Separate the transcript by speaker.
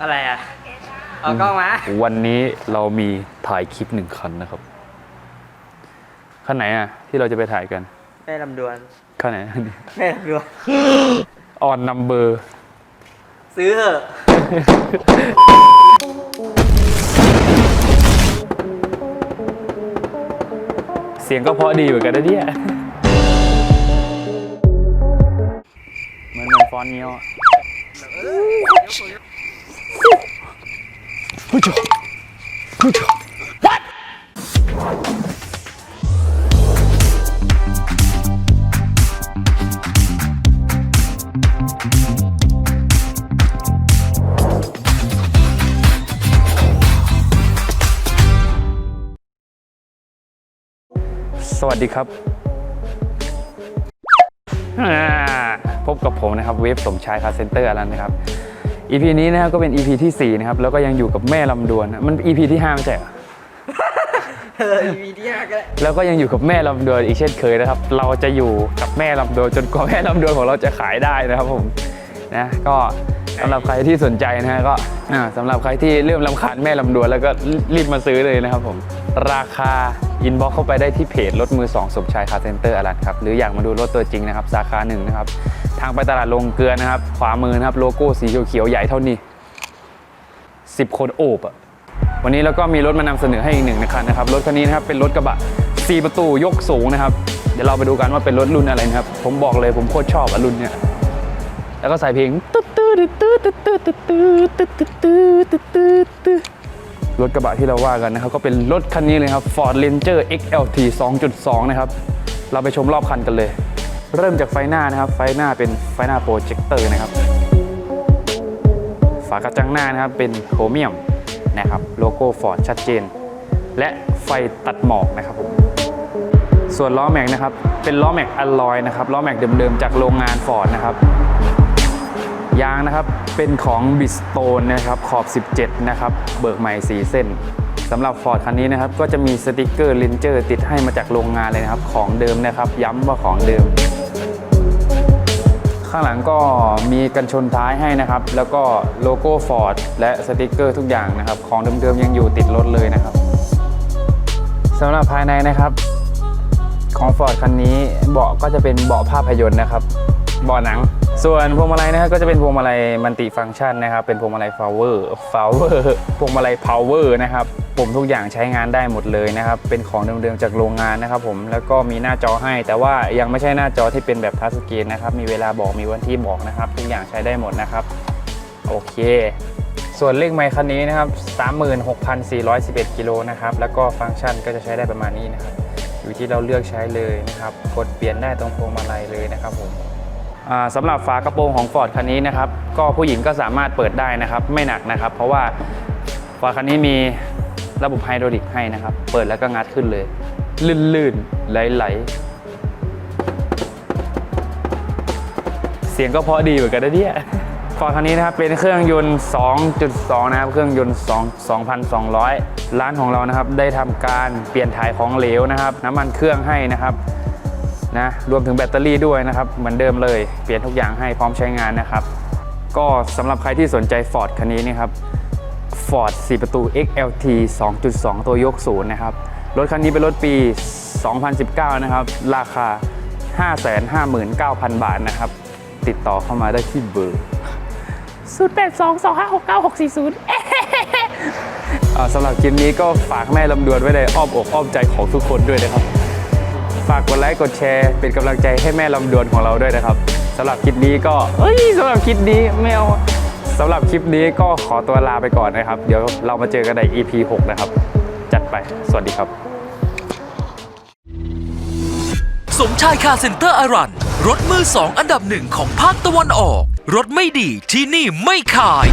Speaker 1: อะไรอะ เอากล้องมา
Speaker 2: วันนี้เรามีถ่ายคลิปหนึ่งคันนะครับคันไหนอะ ที่เราจะไปถ่ายกัน
Speaker 1: แม่ลำดวน
Speaker 2: คันไหน
Speaker 1: แม่ลำดวน
Speaker 2: ออนนัมเบอร์
Speaker 1: ซื้อเถอะ
Speaker 2: เสียงก็เพราะดีเหมือนกันนะเนี่ยเหมือนเหมือนฟอนต์เนี้ยอะ ผู้ชมผู้ชมสวัสดีครับอ่าพบกับผมนะครับเวฟสมชายคาเซ็นเตอร์แล้วนะครับ EP นี้นะครับก็เป็น EP ที่ 4 นะครับ แล้วก็ยังอยู่กับแม่ลำดวนนะมัน EP ที่5ไม่ใช่เหรอ
Speaker 1: เออวีที่ห้าก็ได้
Speaker 2: แล้วก็ยังอยู่กับแม่ลำดวนอีกเช่นเคยนะครับ เราจะอยู่กับแม่ลำดวนจนกว่าแม่ลำดวนของเราจะขายได้นะครับผมนะก็สำหรับใครที่สนใจนะฮะก็อ่าสำหรับใครที่เริ่มลำคาญแม่ลำดวนแล้วก็รีบมาซื้อเลยนะครับผม ราคาอินบ็อกเข้าไปได้ที่เพจรถมือ 2 สมชายคาร์เซ็นเตอร์อลันครับ หรืออยากมาดูรถตัวจริงนะครับ สาขาหนึ่งนะครับ ทางไปตลาดลงเกลือนะครับ ขวามือนะครับ โลโก้สีเขียวๆใหญ่เท่านี้ 10 คนโอบอะวันนี้เราก็มีรถมานำเสนอให้อีกหนึ่งคันนะครับ รถคันนี้นะครับเป็นรถกระบะ 4 ประตูยกสูงนะครับ เดี๋ยวเราไปดูกันว่าเป็นรถรุ่นอะไรนะครับ ผมบอกเลยผมโคตรชอบอะรุ่นเนี้ยแล้วก็ใส่เพลง รถกระบะที่เราว่ากันนะครับ ก็เป็นรถคันนี้เลยครับ Ford Ranger XLT 2.2 นะครับ เราไปชมรอบคันกันเลย เริ่มจากไฟหน้านะครับ ไฟหน้าเป็นไฟหน้าโปรเจคเตอร์นะครับ ฝากระจังหน้านะครับเป็นโครเมียมนะครับ โลโก้ฟอร์ดชัดเจน และไฟตัดหมอกนะครับผม ส่วนล้อแม็กนะครับ เป็นล้อแม็กอลลอยนะครับ ล้อแม็กเดิมๆจากโรงงานฟอร์ดนะครับ ยางนะครับเป็นของบิสโตนนะครับขอบ 17 นะครับ เบิกใหม่ 4 เส้นสำหรับฟอร์ดคันนี้นะครับ ก็จะมีสติกเกอร์ลินเจอร์ติดให้มาจากโรงงานเลยนะครับ ของเดิมนะครับ ย้ำว่าของเดิม ข้างหลังก็มีกันชนท้ายให้นะครับ แล้วก็โลโก้ฟอร์ดและสติกเกอร์ทุกอย่างนะครับ ของเดิมๆยังอยู่ติดรถเลยนะครับสำหรับภายในนะครับ ของฟอร์ดคันนี้เบาะก็จะเป็นเบาะภาพยนตร์นะครับ เบาะหนัง ส่วนพวงมาลัยนะครับก็จะเป็นพวงมาลัยมัลติฟังก์ชันนะครับ เป็นพวงมาลัยฟาวเวอร์ฟาวเวอร์พวงมาลัยพาวเวอร์นะครับปุ่มทุกอย่างใช้งานได้หมดเลยนะครับ เป็นของเดิมๆจากโรงงานนะครับผมแล้วก็มีหน้าจอให้ แต่ว่ายังไม่ใช่หน้าจอที่เป็นแบบทัชสกรีนนะครับ มีเวลาบอกมีวันที่บอกนะครับ ทุกอย่างใช้ได้หมดนะครับ โอเค ส่วนเลขไมค์คันนี้นะครับ 36,411 กิโลนะครับ แล้วก็ฟังก์ชันก็จะใช้ได้ประมาณนี้นะครับ อยู่ที่เราเลือกใช้เลยนะครับ กดเปลี่ยนได้ตรงพวงมาลัยเลยนะครับผม สำหรับฝากระโปรงของ Ford คันนี้นะครับก็ผู้หญิงก็สามารถเปิดได้นะครับ ไม่หนักนะครับ เพราะว่า Ford คันนี้มีระบบไฮดรอลิกให้นะครับ เปิดแล้วก็งัดขึ้นเลย ลื่นๆไหลๆเสียงก็เพราะดีเหมือนกันนะเนี่ยฟอร์ดคันนี้นะครับเป็นเครื่องยนต์ 2.2 นะครับ เครื่องยนต์ 2 2,200 ร้านของเรานะครับ ได้ทำการเปลี่ยนถ่ายของเหลวนะครับ น้ำมันเครื่องให้นะครับ นะรวมถึงแบตเตอรี่ด้วยนะครับ เหมือนเดิมเลยเปลี่ยนทุกอย่างให้พร้อมใช้งานนะครับ ก็สำหรับใครที่สนใจ Ford คันนี้นะครับ Ford 4 ประตู XLT 2.2 ตัวยกศูนย์นะครับ รถคันนี้เป็นรถปี 2019 นะครับ ราคา 559,000 บาทนะครับ ติดต่อเข้ามาได้ที่เบอร์
Speaker 3: 0 8 2 2 5 6 9 6 4 0
Speaker 2: อ่าสำหรับคลิปนี้ก็ฝากแม่ลำดวนไว้ในอ้อมอกอ้อมใจของทุกคนด้วยนะครับฝากกดไลค์กดแชร์ เป็นกำลังใจให้แม่ลำดวนของเราด้วยนะครับสำหรับคลิปนี้ก็เอ้ยสำหรับคลิปนี้ไม่เอาสำหรับคลิปนี้ก็ขอตัวลาไปก่อนนะครับ เดี๋ยวเรามาเจอกันใน EP 6 นะครับ จัดไป สวัสดีครับ
Speaker 4: สมชายคาเซ็นเตอร์อารัน รถมือสองอันดับหนึ่งของภาคตะวันออก รถไม่ดีที่นี่ไม่ขาย